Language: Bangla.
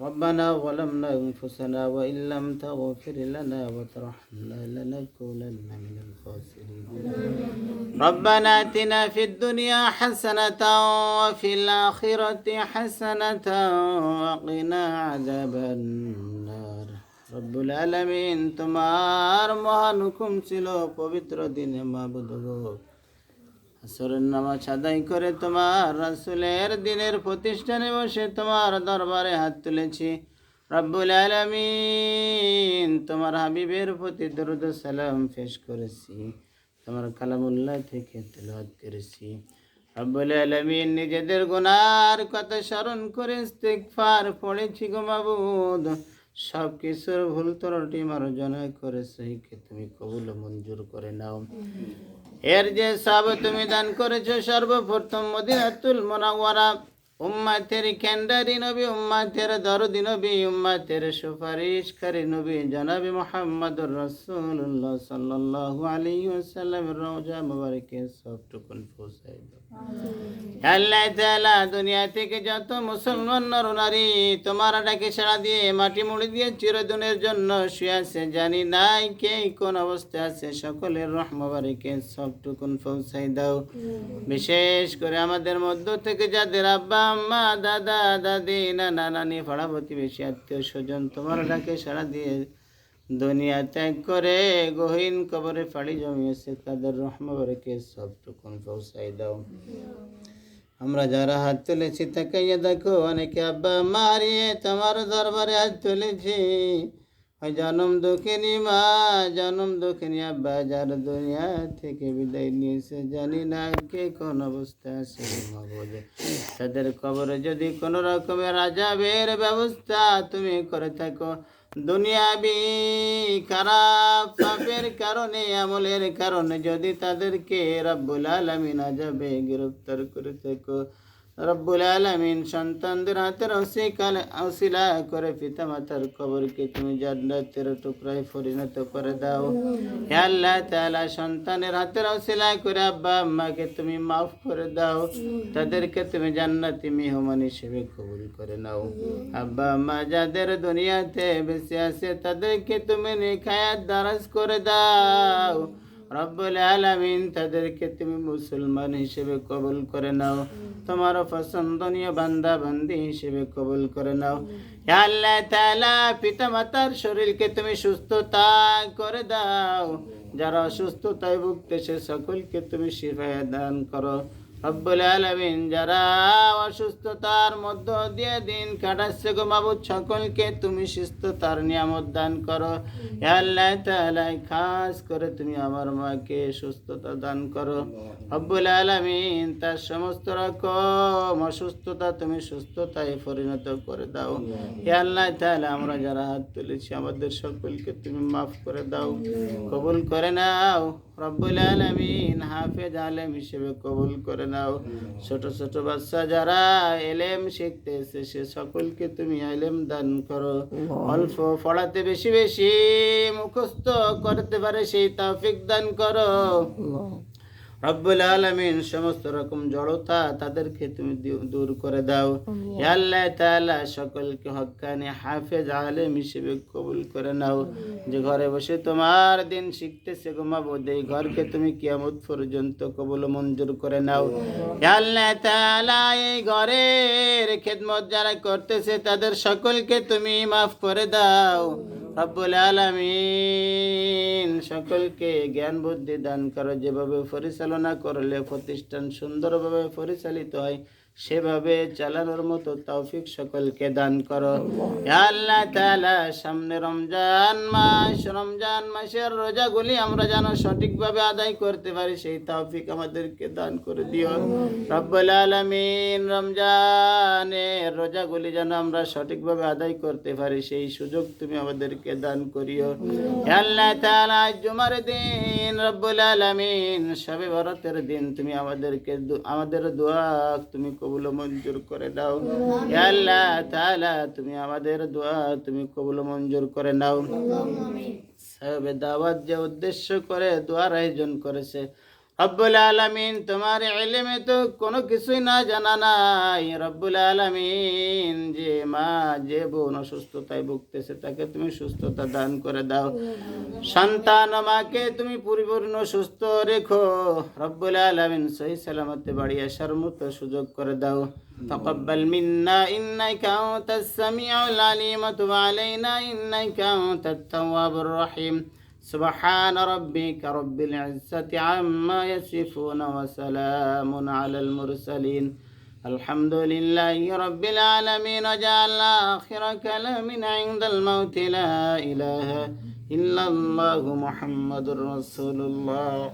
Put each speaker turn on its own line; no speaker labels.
ربنا ظلمنا أنفسنا وإن لم تغفر لنا وترحمنا لنكونن من الخاسرين ربنا آتنا في الدنيا حسنة وفي الآخرة حسنة وقنا عذاب النار রব্বুল আলমিন তোমার মহান হুকুম ছিল পবিত্র দিনে মাবুদ গো আসরের নামাজ আদায় করে তোমার রাসুলের দিনের প্রতিষ্ঠানে বসে তোমার দরবারে হাত তুলেছি। রব্বুল আলমিন তোমার হাবিবের প্রতি দরুদ সালাম পেশ করেছি। তোমার কালামুল্লাহ থেকে তেলাওয়াত করেছি। রব্বুল আলমিন নিজেদের গুনার কথা স্মরণ করে ইস্তেগফার পড়েছি গো মাবুদ। সব কিছুর ভুল ত্রুটি মার্জনা করে সহিকে তুমি কবুল মঞ্জুর করে নাও। এর যে সব তুমি দান করেছ সর্বপ্রথম মদিনাতুল মোনাওয়ারা। উম্মাতের ক্যান্ডারি নবী উম্মাতের দরদি নবী উম্মাতের সুপারিশকারী নবী জনাবি মোহাম্মদুর রাসূলুল্লাহ সাল্লাল্লাহু আলাইহি ওয়াসাল্লামের রওজা মুবারকে সবটুকুন পৌঁছাই দাও। আল্লাহ তাআলা দুনিয়া থেকে যত মুসলমান নর নারী তোমার ডাকে সাড়া দিয়ে মাটি মুড়ি দিয়ে চিরদিনের জন্য শুয়ে আছে জানি নাই কে কোন অবস্থায় আছে সকলের রহমবারিকে সবটুকুন পৌঁছাই দাও। বিশেষ করে আমাদের মধ্য থেকে যাদের আব্বা আম্মা, দাদা, দাদি, নানা, নানি, পাড়া প্রতিবেশী, আত্মীয় স্বজন, তোমার ডাকে সারা দিয়ে দুনিয়া ত্যাগ করে গহীন কবরে ফাড়ি জমিয়েছে, তাদের রহমাবরকে সবটুকুন পৌঁছাই দাও। আমরা যারা হাত তুলেছি, তাকাইয়া দেখো, অনেকে আব্বা মারিয়ে তোমার দরবারে হাত তুলেছি। জনম দুঃখিনী মা, জনম দুঃখিনী আব্বা, যার দুনিয়া থেকে বিদায় নিয়েছে। জানি না কে কোন অবস্থা আছে তাদের কবরে যদি কোনো রকমের আজাবের ব্যবস্থা তুমি করে থাকো দুনিয়াবি খারাপ, পাপের কারণে, আমলের কারণে যদি তাদেরকে রব্বুল আলমিন আজাবে গ্রেফতার করে থাকো রব্বুল আলমিন সন্তানদের হাতের অসিকাল অসিলা করে পিতা মাতার কবরকে তুমি জান্নাতের টুকরায় পরিণত করে দাও। হে আল্লাহ তাআলা, সন্তানের হাতের অসিলা করে আব্বা আম্মাকে তুমি মাফ করে দাও। তাদেরকে তুমি জান্নাতি মেহমান হিসেবে কবুল করে নাও। আব্বা আম্মা যাদের দুনিয়াতে বেঁচে আছে, তাদেরকে তুমি নিখায়াত দারাজ করে দাও। রব্বুল আলামিন তাদেরকে তুমি মুসলমান হিসেবে কবুল করে নাও। তোমার পছন্দনীয় বান্দা বান্দি হিসেবে কবুল করে নাও। আল্লাহ তালা পিতা মাতার শরীরকে তুমি সুস্থতা করে দাও। যারা অসুস্থতায় ভুগতেছে সকলকে তুমি শিফায় দান করো। রব্বুল আলামিন যারা অসুস্থতার মধ্য দিয়ে দিন কাটাচ্ছে গো মাবুদ সকলকে তুমি সুস্থতার নিয়ামত দান করো। হে আল্লাহ তাআলা খাস করে তুমি আমার মাকে সুস্থতা দান করো। রব্বুল আলামিন তার সমস্ত রকম অসুস্থতা তুমি সুস্থতায় পরিণত করে দাও। হে আল্লাহ তাআলা আমরা যারা হাত তুলেছি আমাদের সকলকে তুমি মাফ করে দাও। কবুল করে নাও। রব্বুল আলমিন হাফেজ আলেম হিসেবে কবুল করে নাও। ছোট ছোট বাচ্চা যারা এলেম শিখতে এসেছে সকলকে তুমি এলেম দান করো। অল্প পড়াতে বেশি বেশি মুখস্থ করতে পারে সেই তাফিক দান করো। রব্বুল আলমিন সমস্ত রকম জড়তা তাদেরকে তুমি দূর করে দাও। আল্লাহ তাআলা সকলকে হক্কানি হাফেজ আলেম হিসেবে কবুল করে নাও। যে ঘরে বসে তোমার দিন শিখতেছে ঘুমাবো এই ঘরকে তুমি কিয়ামত পর্যন্ত কবুল মঞ্জুর করে নাও। আল্লাহ তাআলা এই ঘরের খেদমত যারা করতেছে তাদের সকলকে তুমি মাফ করে দাও। রব্বুল আলামিন সকলকে জ্ঞান বুদ্ধি দান করো। যেভাবে পরিচালনা করলে প্রতিষ্ঠান সুন্দরভাবে পরিচালিত হয় সেভাবে চালানোর মতো তৌফিক সকলকে দান করো। আল্লাহ তাআলা, সামনে রমজান মাস, রমজান মাসের রোজাগুলি আমরা যেন সঠিকভাবে আদায় করতে পারি, সেই তৌফিক আমাদেরকে দান করে দিও। রব্বুল আলামিন, রমজানের রোজাগুলি যেন আমরা সঠিকভাবে আদায় করতে পারি, সেই সুযোগ তুমি আমাদেরকে দান করিও। আল্লাহ আজ জুমার দিন, রব্বুল আলামিন, সবে বরাতের দিন তুমি আমাদেরকে আমাদের দোয়া তুমি কবুল মঞ্জুর করে দাও আল্লাহ তালা তুমি আমাদের দোয়া তুমি কবুল মঞ্জুর করে নাও। সাহেবের দাওয়াত যে উদ্দেশ্য করে দোয়ার আয়োজন করেছে রব্বুল আলামিন তোমার ইলমে তো কোনো কিছুই না জানা নাই রব্বুল আলামিন যে মা যে বোন অসুস্থতায় ভুগতেছে তাকে তুমি সুস্থতা দান করে দাও সন্তান মাকে তুমি পরিপূর্ণ সুস্থ রেখো রব্বুল আলামিন সহি সালামতে বাড়ি আসার মতো সুযোগ করে দাও تقبل منا إنك أنت السميع العليم وتب علينا إنك أنت التواب الرحيم سبحان ربك رب العزة عما يصفون وسلام على المرسلين. الحمد لله رب العالمين وجعل آخر كلامنا عند الموت لا إله إلا الله محمد رسول الله.